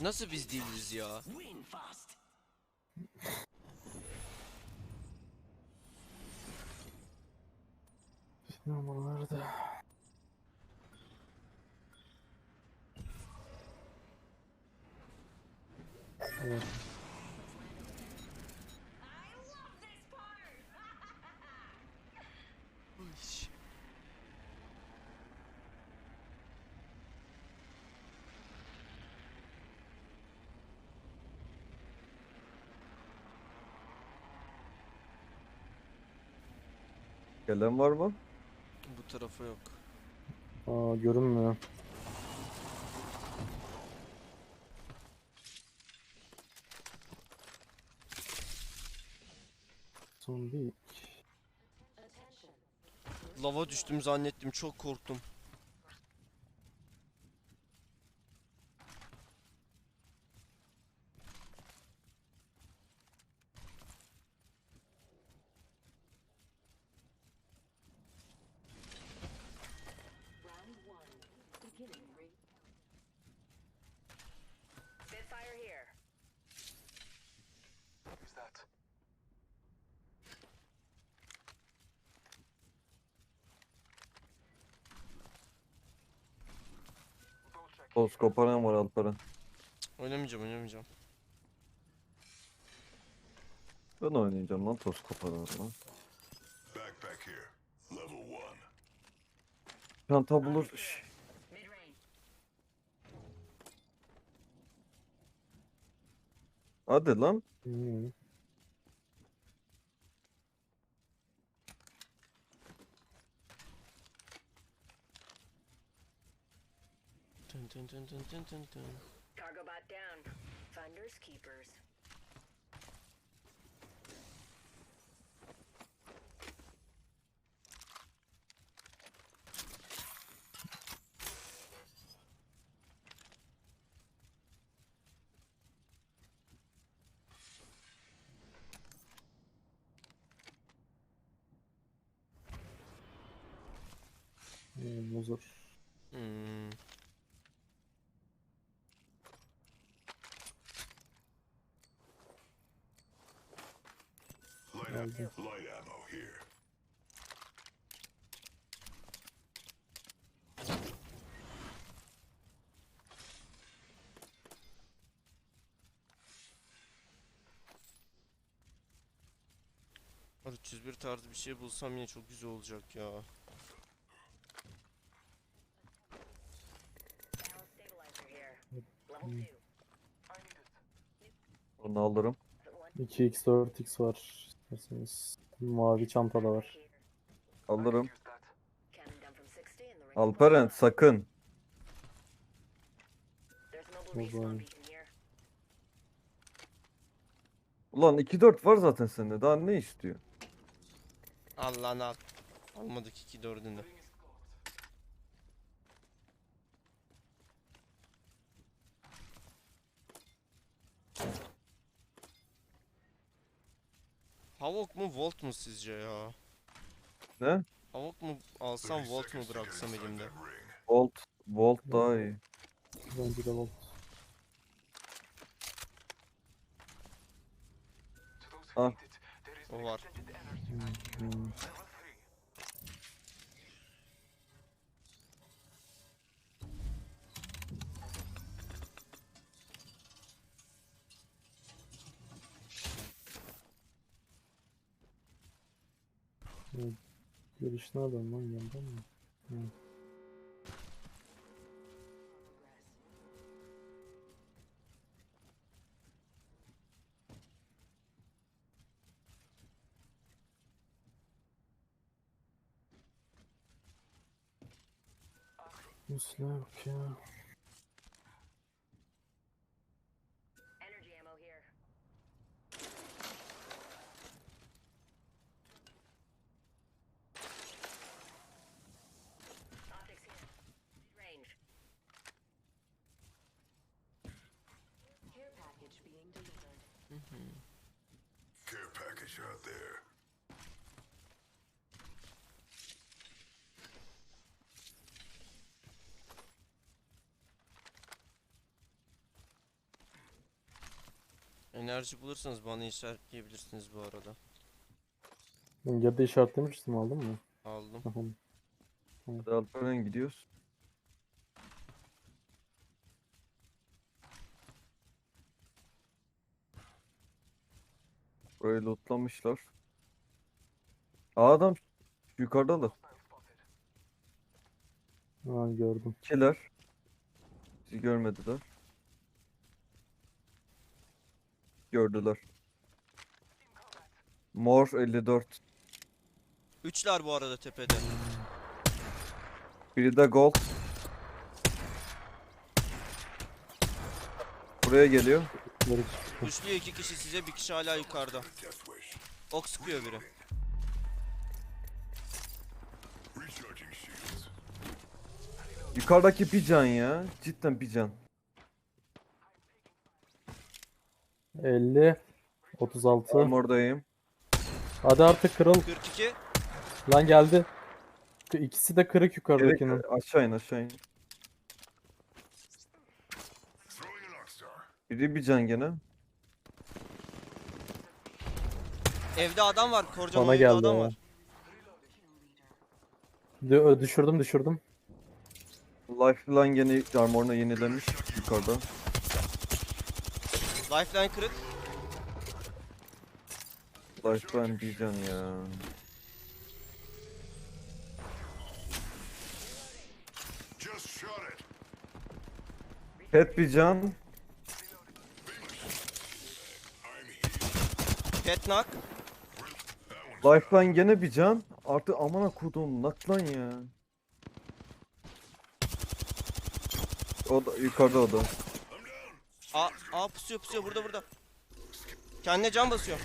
Nasıl biz değiliz ya? Fast. Numaralarda. Evet. Gelen var mı? Bu tarafa yok. Aa, görünmüyor. Zombi. Lava düştüm zannettim çok korktum. Toz koparan var altlara. Oynamayacağım oynamayacağım. Ben oynayacağım lan toz koparan lan. Backpack here. Level one. Çanta bulur. Şş. Hadi lan. Hmm. Dun, dun, dun, dun, dun, dun, dun. Cargo bot down. Funders keepers. Nie, muzor. Mm. Geldi. Hadi 301 tarzı bir şey bulsam yine çok güzel olacak ya. Onu alırım. One 2x 4x var. İsterseniz. Mavi çanta da var. Alırım. Use that. Cannon down from 60 in the ring. Alperen sakın. Here. Ulan 2-4 var zaten sende. Daha ne istiyor? Al lan al. Almadık 2 Havok mu Volt mu sizce ya? Ne? Havok mu alsam 30 Volt mu bıraksam elimde? Volt. Volt daha iyi. Bence de volt. Ah. O var. energy Hmm, three. Giriş nereden lan yandan mı? Bu silah yok ya. Enerji bulursanız bana işaretleyebilirsiniz bu arada. Ya da işaretlemiştim aldın mı? Aldım. Hadi Alperen gidiyoruz. Burayı lootlamışlar. Aa, adam yukarıdalar. Ha gördüm. İkiler. Bizi görmediler. Gördüler. Mor 54. Üçler bu arada tepede. Biri de gold. Buraya geliyor. Geri çıktı. Üçlüyor iki kişi size bir kişi hala yukarıda. Ok sıkıyor biri. Yukarıdaki bir can ya. Cidden bir can. 50 36 Armordayım. Hadi artık kırıl. 42. Lan geldi. İkisi de kırık Evet, yukarıdakinin. aşağı in aşağı in. Biri bir can gene. Evde adam var. Korcan Bana evde geldi adam var. Dü- düşürdüm düşürdüm. Lifeline gene armorunu yenilemiş yukarıda. Lifeline kırık. Lifeline bir can ya. Just shot it. Pet bir can. Pet knock. Lifeline gene bir can. Artık amına kodum nak lan ya. O da yukarıda o da. Aa, aa pusuyor pusuyor burada burada. Kendine can basıyor.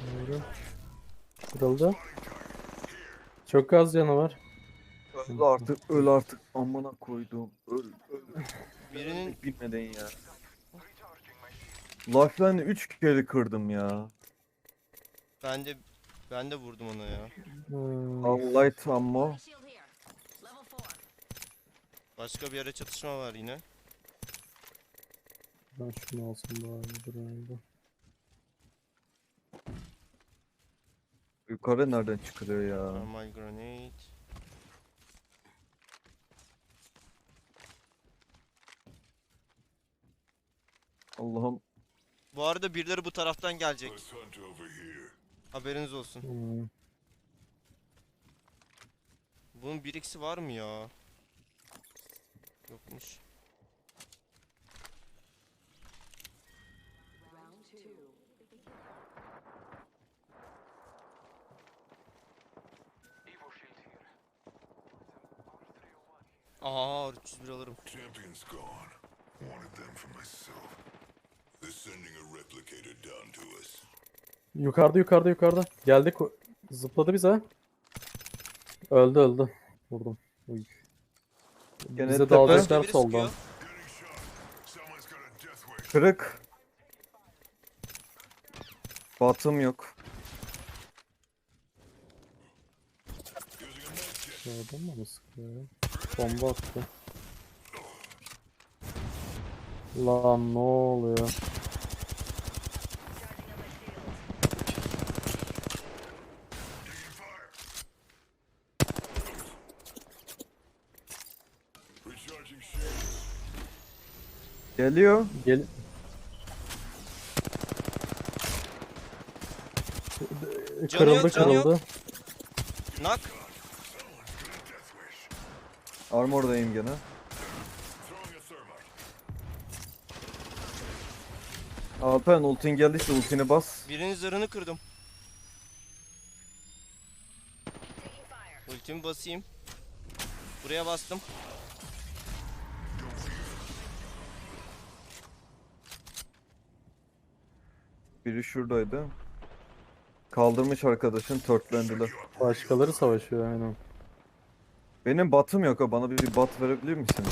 Doğru. Kırıldı. Çok az canı var. Öl artık öl artık amına koydum. Öl öl. Birinin Bilmeden ya. Lifeline'i 3 kere kırdım ya. ben de ben de vurdum ona ya. Hmm, Al light ammo. Shield here. Level four. Başka bir yere çatışma var yine. Ben şunu alsam daha iyidir herhalde. Yukarı nereden çıkılıyor ya? Normal grenade. Allah'ım. Bu arada birileri bu taraftan gelecek. Haberiniz olsun. Hmm, Bunun bir eksi var mı ya? Yokmuş. Aa 301 alırım. Champion's gone. Wanted them for myself. They're sending a replicator down to us. Yukarıda yukarıda yukarıda. Geldi ko- zıpladı bize. Öldü öldü. Vurdum. Uy. Gene Bize tepe. dalacaklar Biri soldan. sıkıyor. Getting shot. Someone's got a death wish. Kırık. Batım yok. Medkit. Sağdan mı sıkıyor? Bomba attı. Lan ne oluyor? Geliyor. Gel. Canı yok, Kırıldı canı yok. kırıldı. Knock. Armordayım gene. Alpen ultin geldiyse ultini bas. Birinin zırhını kırdım. Ultimi basayım. Buraya bastım. Biri şuradaydı. Kaldırmış arkadaşın törtlendiler. Başkaları savaşıyor aynen. Benim batım yok ha bana bir, bir bat verebilir misin?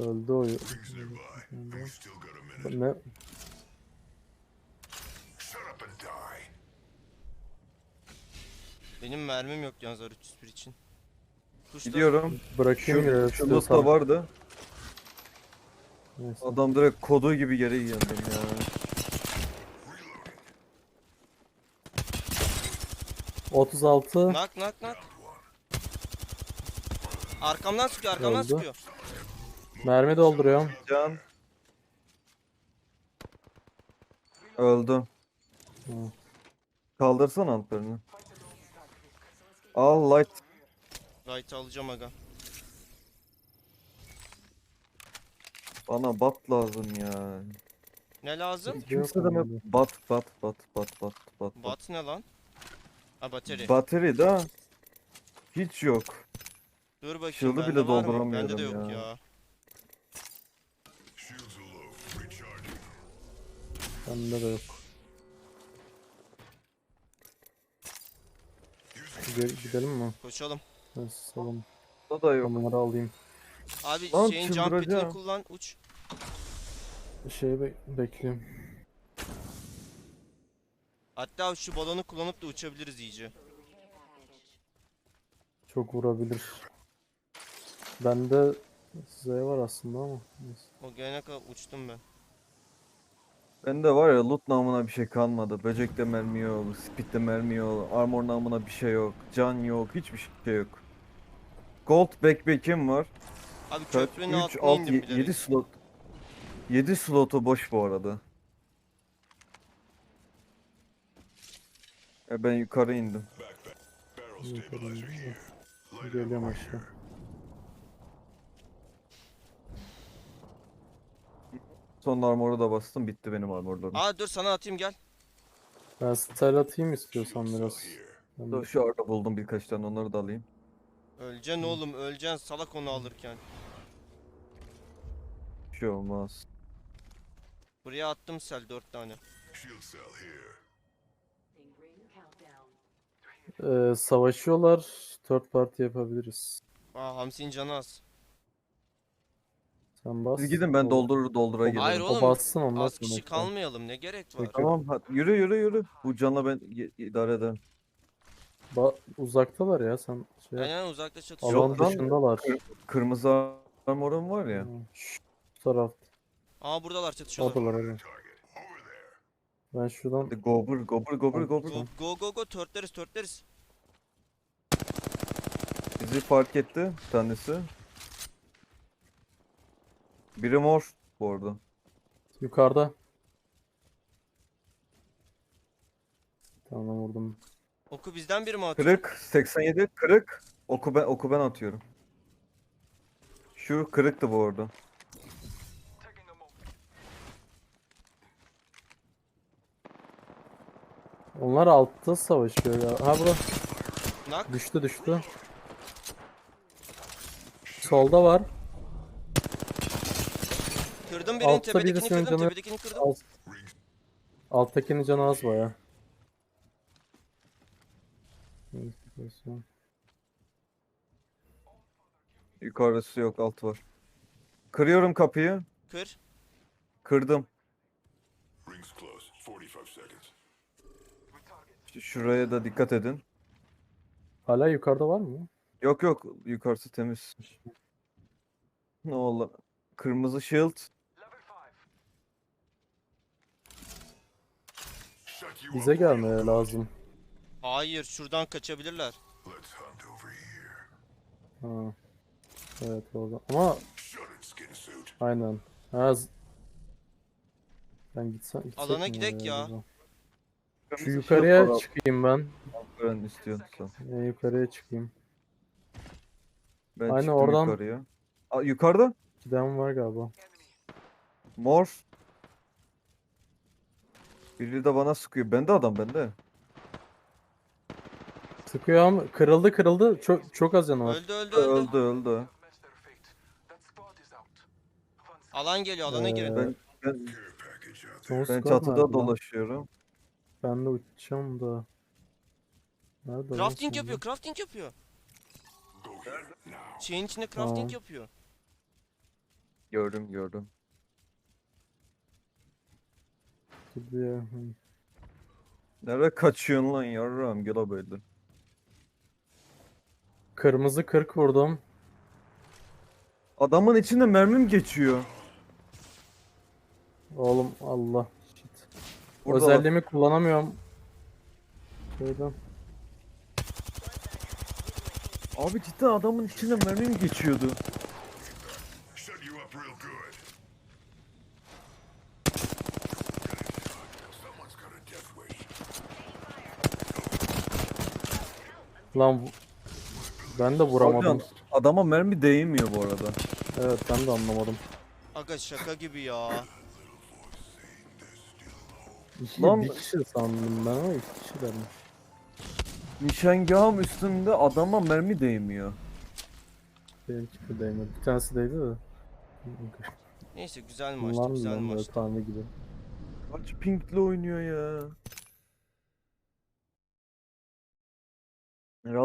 Öldü o. Ne? Benim mermim yok yalnız R301 için. Tuşla. Gidiyorum. Bırakayım Şu, ya. şu loot'ta istiyorsan. vardı. Neyse. Adam direkt kodu gibi yere yendim ya. Otuz altı. Nak nak nak. Arkamdan sıkıyor arkamdan Öldü. sıkıyor. Mermi dolduruyorum. Can. Öldü. Hı. Kaldırsan altlarını. Al light. Right alacağım aga. Bana bat lazım ya. Ne lazım? Kimse de mi? Bat bat bat bat bat bat bat. Bat ne lan? Ha bateri. Bateri de hiç yok. Dur bakayım Shield'ı bende bile var mı? dolduramıyorum Bende de yok ya. ya. Bende de yok. Gide- gidelim mi? Koşalım. Neyse salın. Da da yok. Onları alayım. Abi Lan şeyin jump pitini çıldıracağım. kullan uç. Şeyi be bekliyorum. Hatta şu balonu kullanıp da uçabiliriz iyice. Çok vurabilir. Bende Z var aslında ama. Neyse. O gelene kadar uçtum ben. Bende var ya loot namına bir şey kalmadı. Böcekte mermi yok, speed'de mermi yok, armor namına bir şey yok, can yok, hiçbir şey yok. Gold backpack'im var. Abi Kaç? köprünün 3, altına 6, indim 7 bilerek. slot. 7 slotu boş bu arada. E ben yukarı indim. Here. Light Geliyorum aşağı. Son armoru da bastım bitti benim armorlarım. Aa dur sana atayım gel. Ben style atayım istiyorsan biraz. Dur, Şu arada buldum birkaç tane onları da alayım. Öleceksin oğlum öleceksin salak onu alırken. Bir şey olmaz. Buraya attım sel 4 tane. Shield cell here. Ee, savaşıyorlar. Third party yapabiliriz. Aa Hamsi'nin canı az. Sen bas. Siz gidin ben o- doldurur doldura gelirim. Hayır O oğlum, bassın ondan Az sonra kişi kalmayalım ne gerek var. Peki. Tamam hadi yürü yürü yürü. Bu canla ben y- idare ederim. Ba- uzaktalar ya sen şey yap. Aynen uzakta çatışıyorlar. Alan Yoldan- dışındalar. Kırmızı armorum var ya. Hı, Şu taraf. Aa buradalar çatışıyorlar. Oradalar öyle. Ben şuradan Hadi Gobur gobur gobur gobur. Go go go go törtleriz törtleriz. Bizi fark etti bir tanesi. Biri mor bu arada. yukarıda. Tamam vurdum. Oku bizden biri mi atıyor? Kırık 87 kırık. Oku ben oku ben atıyorum. Şu kırıktı bu arada. Onlar altta savaşıyor ya. Ha bura. Nak. Düştü düştü. Solda var. Kırdım birini Altta tepedekini birisinin kırdım canı- tepedekini kırdım. Alt. Alttakinin canı az baya. Yukarısı yok alt var. Kırıyorum kapıyı. Kır. Kırdım. Rings close. 45 seconds. Ş- Şuraya da dikkat edin. Hala yukarıda var mı? Yok yok yukarısı temiz. Ne oldu? Kırmızı shield. Level 5. Shut you Bize gelmeye lazım. Hayır şuradan kaçabilirler. Ha. Evet orada. Ama aynen. Ha, ben gitsem gitsek Alana mi gidek ya. acaba? Şu Kırmızı shield yukarıya var, çıkayım ben. Ben istiyorsan. Ee, yukarıya çıkayım. Ben Aynen, çıktım oradan- yukarıya. Aa, yukarıda. Giden var galiba. Mor. Biri de bana sıkıyor. Bende adam bende. Sıkıyor ama kırıldı kırıldı. Çok çok az canı var. Öldü öldü öldü. Öldü öldü. Alan geliyor alana girin. Ee, Ben ben, son ben squad çatıda nerede lan? dolaşıyorum. Ben de uçacağım da. Nerede lan Crafting şimdi? yapıyor crafting yapıyor. Şeyin içinde crafting Tamam. yapıyor. Gördüm gördüm. Gidiyor. Hı. Nereye kaçıyorsun lan yarram gel böyle. Kırmızı 40 vurdum. Adamın içinde mermim geçiyor. Oğlum Allah. Shit. Burada Özelliğimi kullanamıyorum. Şeyden. Abi cidden adamın içinden mermi mi geçiyordu? Shut you up real good. Someone's got a death wish. Lan ben de vuramadım. Hocam, adama mermi değmiyor bu arada. Evet ben de anlamadım. Aga şaka gibi ya. İki, Lan- bir kişi sandım ben ama iki kişilermiş. Nişangahım üstünde adama mermi değmiyor. Benimki de değmedi. Bir tanesi değdi de. Neyse güzel maçtı Bunlar mı güzel lan böyle maçtı. tanrı gibi. Kaç pinkle oynuyor ya. Herhalde